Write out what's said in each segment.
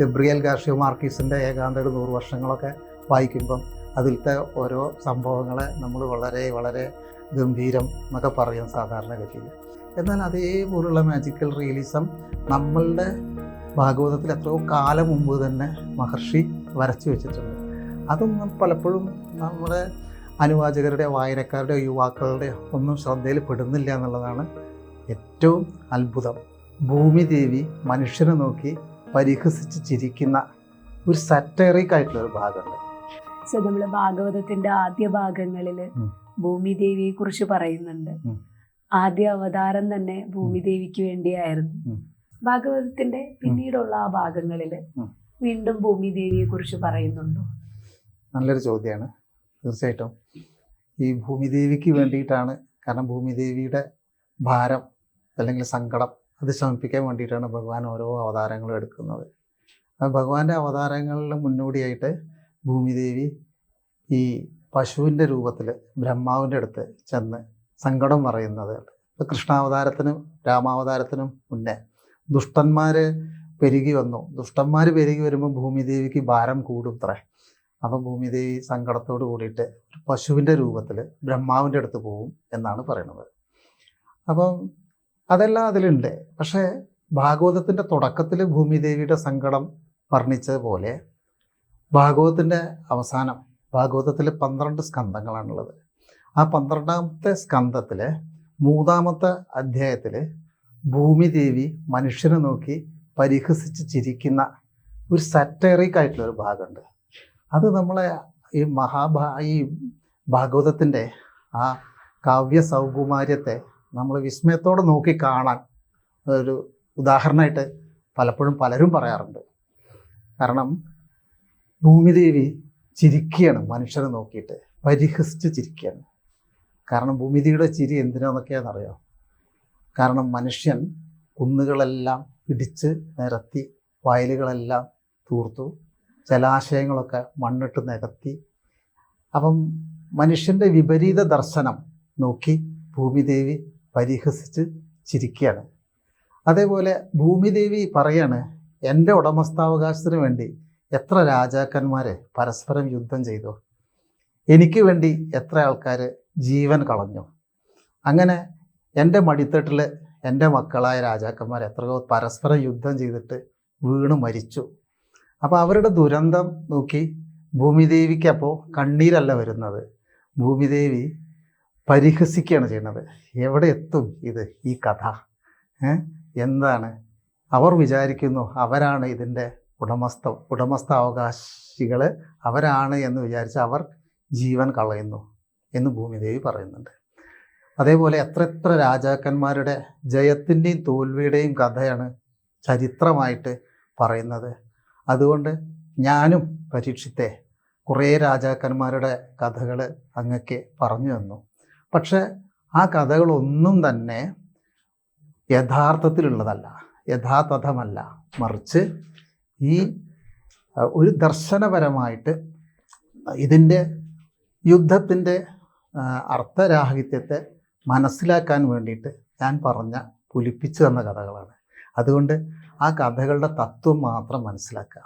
Gabriel ഗാർഷ്യോ മാർക്കീസിന്റെ ഏകാന്തയുടെ നൂറ് വർഷങ്ങളൊക്കെ വായിക്കുമ്പം അതിലത്തെ ഓരോ സംഭവങ്ങളെ നമ്മൾ വളരെ വളരെ ഗംഭീരം എന്നൊക്കെ പറയും സാധാരണഗതിയിൽ. എന്നാൽ അതേപോലുള്ള മാജിക്കൽ റിയലിസം നമ്മളുടെ ഭാഗവതത്തിൽ എത്രയോ കാലം മുമ്പ് തന്നെ മഹർഷി വരച്ചു വെച്ചിട്ടുണ്ട്. അതൊന്നും പലപ്പോഴും നമ്മുടെ അനുവാചകരുടെ വായനക്കാരുടെ യുവാക്കളുടെ ഒന്നും ശ്രദ്ധയിൽ പെടുന്നില്ല എന്നുള്ളതാണ് ഏറ്റവും അത്ഭുതം. ഭൂമിദേവി മനുഷ്യനെ നോക്കി പരിഹസിച്ച് ചിരിക്കുന്ന ഒരു സറ്ററിക് ആയിട്ടുള്ള ഒരു ഭാഗമുണ്ട്. സോ നമ്മൾ ഭാഗവതത്തിന്റെ ആദ്യ ഭാഗങ്ങളിൽ ഭൂമിദേവിയെ കുറിച്ച് പറയുന്നുണ്ട്. ആദ്യ അവതാരം തന്നെ ഭൂമിദേവിക്ക് വേണ്ടിയായിരുന്നു. ഭാഗവതത്തിന്റെ പിന്നീടുള്ള ആ ഭാഗങ്ങളിൽ വീണ്ടും ഭൂമിദേവിയെ കുറിച്ച് പറയുന്നുണ്ടോ? നല്ലൊരു ചോദ്യമാണ് തീർച്ചയായിട്ടും ഈ ഭൂമിദേവിക്ക് വേണ്ടിയിട്ടാണ് കാരണം ഭൂമിദേവിയുടെ ഭാരം അല്ലെങ്കിൽ സങ്കടം അത് ശമിപ്പിക്കാൻ വേണ്ടിയിട്ടാണ് ഭഗവാൻ ഓരോ അവതാരങ്ങളും എടുക്കുന്നത്. ഭഗവാന്റെ അവതാരങ്ങളിൽ മുന്നോടിയായിട്ട് ഭൂമിദേവി ഈ പശുവിന്റെ രൂപത്തിൽ ബ്രഹ്മാവിന്റെ അടുത്ത് ചെന്ന് സങ്കടം പറയുന്നത് ഇപ്പോൾ കൃഷ്ണാവതാരത്തിനും രാമാവതാരത്തിനും മുന്നേ ദുഷ്ടന്മാർ പെരുകി വന്നു. ദുഷ്ടന്മാർ പെരുകി വരുമ്പോൾ ഭൂമിദേവിക്ക് ഭാരം കൂടും അത്രേ അപ്പം ഭൂമിദേവി സങ്കടത്തോട് കൂടിയിട്ട് പശുവിന്റെ രൂപത്തിൽ ബ്രഹ്മാവിന്റെ അടുത്ത് പോകും എന്നാണ് പറയുന്നത്. അപ്പം അതെല്ലാം അതിലുണ്ട്. പക്ഷേ ഭാഗവതത്തിന്റെ തുടക്കത്തിൽ ഭൂമിദേവിയുടെ സങ്കടം വർണിച്ചതുപോലെ ഭാഗവതത്തിന്റെ അവസാനം ഭാഗവതത്തിൽ പന്ത്രണ്ട് സ്കന്ധങ്ങളാണുള്ളത്. ആ പന്ത്രണ്ടാമത്തെ സ്കന്ധത്തിൽ മൂന്നാമത്തെ അധ്യായത്തിൽ ഭൂമിദേവി മനുഷ്യനെ നോക്കി പരിഹസിച്ച് ചിരിക്കുന്ന ഒരു സറ്ററിക് ആയിട്ടുള്ള ഒരു ഭാഗമുണ്ട്. അത് നമ്മളെ ഈ മഹാഭാ ഈ ഭാഗവതത്തിന്റെ ആ കാവ്യ സൗകുമാര്യത്തെ നമ്മൾ വിസ്മയത്തോടെ നോക്കി കാണാൻ ഒരു ഉദാഹരണമായിട്ട് പലപ്പോഴും പലരും പറയാറുണ്ട്. കാരണം ഭൂമിദേവി ചിരിക്കുകയാണ് മനുഷ്യനെ നോക്കിയിട്ട്. പരിഹസിച്ച് ചിരിക്കുകയാണ്. കാരണം ഭൂമിദേവിയുടെ ചിരി എന്തിനാന്നൊക്കെയാണെന്നറിയോ കാരണം മനുഷ്യൻ കുന്നുകളെല്ലാം ഇടിച്ച് നിരത്തി വയലുകളെല്ലാം തൂർത്തു ജലാശയങ്ങളൊക്കെ മണ്ണിട്ട് നികത്തി. അപ്പം മനുഷ്യന്റെ വിപരീത ദർശനം നോക്കി ഭൂമിദേവി പരിഹസിച്ച് ചിരിക്കുകയാണ്. അതേപോലെ ഭൂമിദേവി പറയാണ് എന്റെ ഉടമസ്ഥാവകാശത്തിന് വേണ്ടി എത്ര രാജാക്കന്മാരെ പരസ്പരം യുദ്ധം ചെയ്തു. എനിക്ക് വേണ്ടി എത്ര ആൾക്കാർ ജീവൻ കളഞ്ഞു. അങ്ങനെ എന്റെ മടിത്തട്ടിൽ എന്റെ മക്കളായ രാജാക്കന്മാർ എത്രയോ പരസ്പരം യുദ്ധം ചെയ്തിട്ട് വീണ് മരിച്ചു. അപ്പോൾ അവരുടെ ദുരന്തം നോക്കി ഭൂമിദേവിക്കപ്പോൾ കണ്ണീരല്ല വരുന്നത്. ഭൂമിദേവി പരിഹസിക്കുകയാണ് ചെയ്യുന്നത്. എവിടെ എത്തും ഇത് ഈ കഥ? എന്താണ്? അവർ വിചാരിക്കുന്നു അവരാണ് ഇതിന്റെ ഉടമസ്ഥ ഉടമസ്ഥാവകാശികൾ അവരാണ് എന്ന് വിചാരിച്ച് അവർ ജീവൻ കളയുന്നു എന്ന് ഭൂമിദേവി പറയുന്നുണ്ട്. അതേപോലെ എത്ര എത്ര രാജാക്കന്മാരുടെ ജയത്തിന്റെയും തോൽവിയുടെയും കഥയാണ് ചരിത്രമായിട്ട് പറയുന്നത്. അതുകൊണ്ട് ഞാനും പരീക്ഷിത്തെ കുറേ രാജാക്കന്മാരുടെ കഥകൾ അങ്ങക്ക് പറഞ്ഞു തന്നു. പക്ഷെ ആ കഥകളൊന്നും തന്നെ യഥാർത്ഥത്തിലുള്ളതല്ല. യഥാതഥമല്ല. മറിച്ച് ഈ ഒരു ദർശനപരമായിട്ട് ഇതിന്റെ യുദ്ധത്തിന്റെ അർത്ഥരാഹിത്യത്തെ മനസ്സിലാക്കാൻ വേണ്ടിയിട്ട് ഞാൻ പറഞ്ഞ പുലിപ്പിച്ചു തന്ന കഥകളാണ്. അതുകൊണ്ട് ആ കഥകളുടെ തത്വം മാത്രം മനസ്സിലാക്കുക.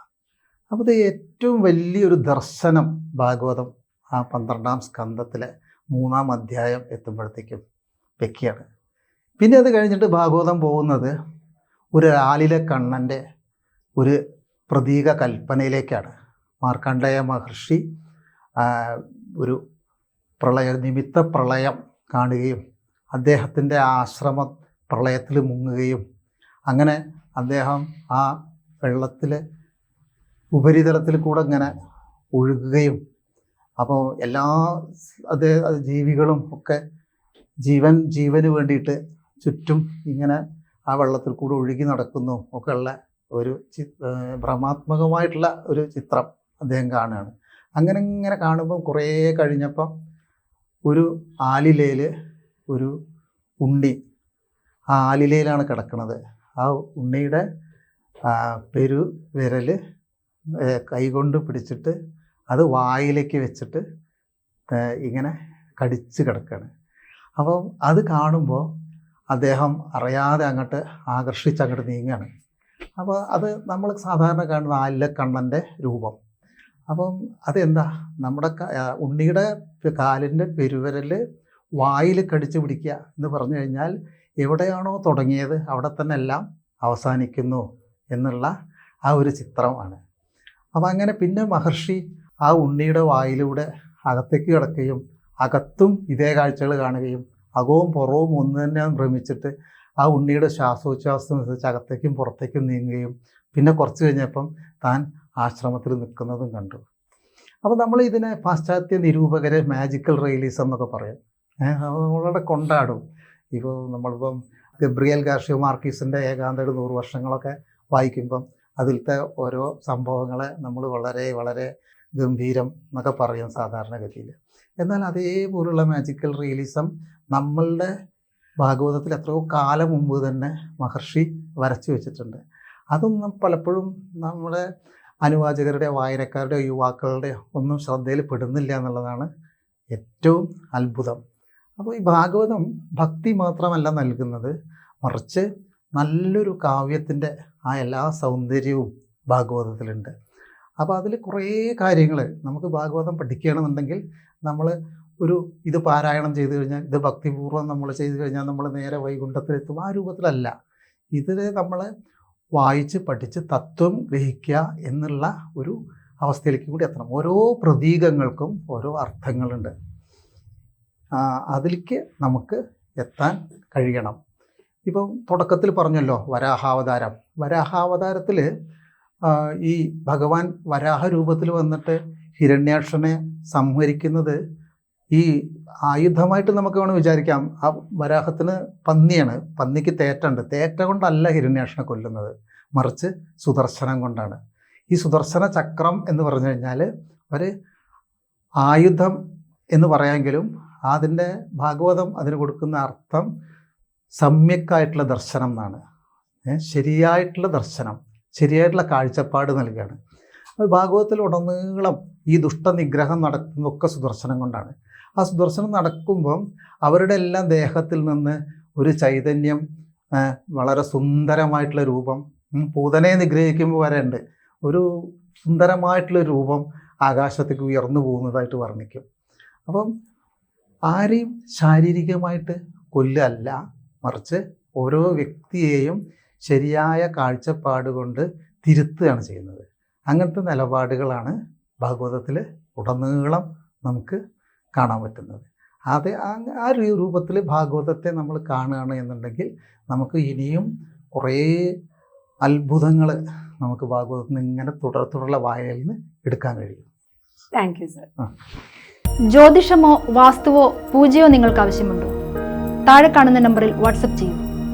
അപ്പോൾ ഇത് ഏറ്റവും വലിയൊരു ദർശനം ഭാഗവതം ആ പന്ത്രണ്ടാം സ്കന്ധത്തിലെ മൂന്നാം അധ്യായം എത്തുമ്പോഴത്തേക്കും വെക്കുകയാണ് പിന്നെ അത് കഴിഞ്ഞിട്ട് ഭാഗവതം പോകുന്നത് ഒരു ആലിലെ കണ്ണന്റെ ഒരു പ്രതീക കൽപ്പനയിലേക്കാണ്. മാർക്കണ്ഡേയ മഹർഷി ഒരു പ്രളയ നിമിത്ത പ്രളയം കാണുകയും അദ്ദേഹത്തിന്റെ ആശ്രമ പ്രളയത്തിൽ മുങ്ങുകയും അങ്ങനെ അദ്ദേഹം ആ വെള്ളത്തിൽ ഉപരിതലത്തിൽ കൂടെ ഇങ്ങനെ ഒഴുകുകയും അപ്പോൾ എല്ലാ അത് ജീവികളും ഒക്കെ ജീവൻ ജീവന് വേണ്ടിയിട്ട് ചുറ്റും ഇങ്ങനെ ആ വെള്ളത്തിൽ കൂടെ ഒഴുകി നടക്കുന്നു ഒക്കെ ഉള്ള ഒരു ചി- ഭ്രമാത്മകമായിട്ടുള്ള ഒരു ചിത്രം അദ്ദേഹം കാണുകയാണ്. അങ്ങനെ ഇങ്ങനെ കാണുമ്പം കുറേ കഴിഞ്ഞപ്പം ഒരു ആലിലയിൽ ഒരു ഉണ്ണി ആ ആലിലയിലാണ് കിടക്കുന്നത്. ആ ഉണ്ണിയുടെ പെരു വിരൽ കൈകൊണ്ട് പിടിച്ചിട്ട് അത് വായിലേക്ക് വെച്ചിട്ട് ഇങ്ങനെ കടിച്ചു കിടക്കുകയാണ് അപ്പോൾ അത് കാണുമ്പോൾ അദ്ദേഹം അറിയാതെ അങ്ങോട്ട് ആകർഷിച്ച് അങ്ങോട്ട് നീങ്ങുകയാണ് അപ്പോൾ അത് നമ്മൾ സാധാരണ കാണുന്ന ആലിലക്കണ്ണന്റെ രൂപം. അപ്പം അതെന്താ? നമ്മുടെ ഉണ്ണിയുടെ കാലിന്റെ പെരുവരൽ വായിൽ കടിച്ചു പിടിക്കുക എന്ന് പറഞ്ഞു കഴിഞ്ഞാൽ എവിടെയാണോ തുടങ്ങിയത് അവിടെ തന്നെ എല്ലാം അവസാനിക്കുന്നു എന്നുള്ള ആ ഒരു ചിത്രമാണ്. അപ്പം അങ്ങനെ പിന്നെ മഹർഷി ആ ഉണ്ണിയുടെ വായിലൂടെ അകത്തേക്ക് കിടക്കുകയും അകത്തും ഇതേ കാഴ്ചകൾ കാണുകയും അകവും പുറവും ഒന്ന് തന്നെ ഭ്രമിച്ചിട്ട് ആ ഉണ്ണിയുടെ ശ്വാസോച്ഛ്വാസം അനുസരിച്ച് അകത്തേക്കും പുറത്തേക്കും നീങ്ങുകയും പിന്നെ കുറച്ച് കഴിഞ്ഞപ്പം താൻ ആശ്രമത്തിൽ നിൽക്കുന്നതും കണ്ടു. അപ്പോൾ നമ്മൾ ഇതിനെ പാശ്ചാത്യ നിരൂപകരെ മാജിക്കൽ റിയലിസം എന്നൊക്കെ പറയും. നമ്മളവിടെ കൊണ്ടാടും. ഇപ്പോൾ നമ്മളിപ്പം ഗബ്രിയൽ ഗാർഷിയോ മാർക്കീസിന്റെ ഏകാന്തയുടെ നൂറ് വർഷങ്ങളൊക്കെ വായിക്കുമ്പം അതിലത്തെ ഓരോ സംഭവങ്ങളെ നമ്മൾ വളരെ വളരെ ഗംഭീരം എന്നൊക്കെ പറയും സാധാരണഗതിയിൽ. എന്നാൽ അതേപോലുള്ള മാജിക്കൽ റിയലിസം നമ്മളുടെ ഭാഗവതത്തിൽ എത്രയോ കാലം മുമ്പ് തന്നെ മഹർഷി വരച്ചു വെച്ചിട്ടുണ്ട്. അതൊന്നും പലപ്പോഴും നമ്മുടെ അനുവാചകരുടെ വായനക്കാരുടെ യുവാക്കളുടെ ഒന്നും ശ്രദ്ധയിൽ പെടുന്നില്ല എന്നുള്ളതാണ് ഏറ്റവും അത്ഭുതം. അപ്പോൾ ഈ ഭാഗവതം ഭക്തി മാത്രമല്ല നൽകുന്നത് മറിച്ച് നല്ലൊരു കാവ്യത്തിന്റെ ആ എല്ലാ സൗന്ദര്യവും ഭാഗവതത്തിലുണ്ട്. അപ്പോൾ അതിൽ കുറേ കാര്യങ്ങൾ നമുക്ക് ഭാഗവതം പഠിക്കുകയാണെന്നുണ്ടെങ്കിൽ നമ്മൾ ഒരു ഇത് പാരായണം ചെയ്തു കഴിഞ്ഞാൽ ഇത് ഭക്തിപൂർവം നമ്മൾ ചെയ്തു കഴിഞ്ഞാൽ നമ്മൾ നേരെ വൈകുണ്ഠത്തിലെത്തും. ആ രൂപത്തിലല്ല. ഇതിൽ നമ്മൾ വായിച്ച് പഠിച്ച് തത്വം ഗ്രഹിക്കുക എന്നുള്ള ഒരു അവസ്ഥയിലേക്ക് കൂടി എത്തണം. ഓരോ പ്രതീകങ്ങൾക്കും ഓരോ അർത്ഥങ്ങളുണ്ട്. അതിലേക്ക് നമുക്ക് എത്താൻ കഴിയണം. ഇപ്പം തുടക്കത്തിൽ പറഞ്ഞല്ലോ വരാഹാവതാരം. വരാഹാവതാരത്തിൽ ഈ ഭഗവാൻ വരാഹ രൂപത്തിൽ വന്നിട്ട് ഹിരണ്യാക്ഷനെ സംഹരിക്കുന്നത് ഈ ആയുധമായിട്ട് നമുക്ക് വേണം വിചാരിക്കാം. ആ വരാഹത്തിന് പന്നിയാണ്. പന്നിക്ക് തേറ്റുണ്ട്. തേറ്റ കൊണ്ടല്ല ഹിരണ്യാക്ഷനെ കൊല്ലുന്നത്. മറിച്ച് സുദർശനം കൊണ്ടാണ്. ഈ സുദർശന ചക്രം എന്ന് പറഞ്ഞു കഴിഞ്ഞാൽ ഒരു ആയുധം എന്ന് പറയാമെങ്കിലും അതിന്റെ ഭാഗവതം അതിന് കൊടുക്കുന്ന അർത്ഥം സമ്യക്കായിട്ടുള്ള ദർശനം എന്നാണ്. ശരിയായിട്ടുള്ള ദർശനം. ശരിയായിട്ടുള്ള കാഴ്ചപ്പാട് നൽകുകയാണ് അപ്പോൾ ഭാഗവതത്തിൽ ഉടനീളം ഈ ദുഷ്ടനിഗ്രഹം നടക്കുന്നതൊക്കെ സുദർശനം കൊണ്ടാണ്. ആ സുദർശനം നടക്കുമ്പം അവരുടെ എല്ലാം ദേഹത്തിൽ നിന്ന് ഒരു ചൈതന്യം വളരെ സുന്ദരമായിട്ടുള്ള രൂപം പൂതനെ നിഗ്രഹിക്കുമ്പോൾ വരെ ഉണ്ട് ഒരു സുന്ദരമായിട്ടുള്ള രൂപം ആകാശത്തേക്ക് ഉയർന്നു പോകുന്നതായിട്ട് വർണിക്കും. അപ്പം ആരെയും ശാരീരികമായിട്ട് കൊല്ലല്ല മറിച്ച് ഓരോ വ്യക്തിയെയും ശരിയായ കാഴ്ചപ്പാട് കൊണ്ട് തിരുത്തുകയാണ് ചെയ്യുന്നത്. അങ്ങനത്തെ നിലപാടുകളാണ് ഭാഗവതത്തിൽ ഉടനീളം നമുക്ക് കാണാൻ പറ്റുന്നത്. അത് ആ- രൂപത്തിൽ ഭാഗവതത്തെ നമ്മൾ കാണുകയാണ് എന്നുണ്ടെങ്കിൽ നമുക്ക് ഇനിയും കുറേ അത്ഭുതങ്ങൾ നമുക്ക് ഭാഗവതത്തിൽ നിന്ന് ഇങ്ങനെ തുടർ വായനയിൽ നിന്ന് എടുക്കാൻ കഴിയും. താങ്ക് യു സർ ജ്യോതിഷമോ വാസ്തുവോ പൂജയോ നിങ്ങൾക്ക് ആവശ്യമുണ്ടോ? താഴെ കാണുന്ന നമ്പറിൽ വാട്സപ്പ് ചെയ്യൂ.